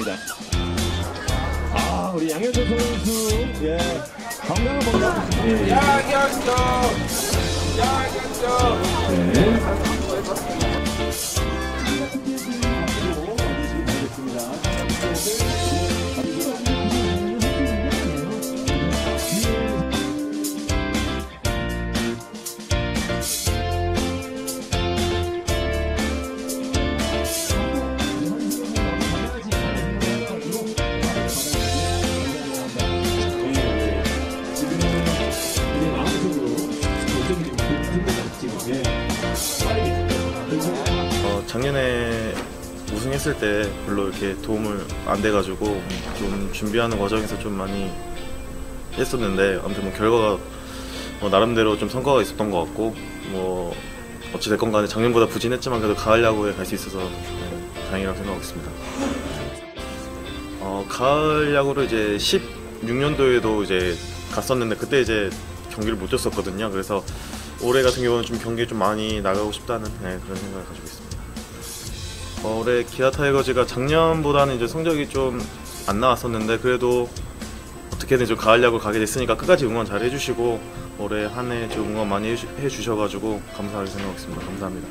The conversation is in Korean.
하겠습니다. 아, 우리 양현준 선수, 예, 건강을 먼저. 예, 예. 야, 안녕하십니까. 어, 작년에 우승했을 때 별로 이렇게 도움을 안 돼가지고 좀 준비하는 과정에서 좀 많이 했었는데 아무튼 뭐 결과가 뭐 나름대로 좀 성과가 있었던 것 같고 뭐 어찌 됐건 간에 작년보다 부진했지만 그래도 가을 야구에 갈 수 있어서 네, 다행이라고 생각하고 있습니다. 어, 가을 야구를 이제 16년도에도 이제 갔었는데 그때 이제 경기를 못 줬었거든요. 그래서 올해 같은 경우는 좀 경기에 좀 많이 나가고 싶다는 네, 그런 생각을 가지고 있습니다. 어, 올해 기아 타이거즈가 작년보다는 이제 성적이 좀 안 나왔었는데 그래도 어떻게든 좀 가을 야구 가게 됐으니까 끝까지 응원 잘 해주시고 올해 한 해 좀 응원 많이 해주- 해주셔가지고 감사하게 생각하고 있습니다. 감사합니다.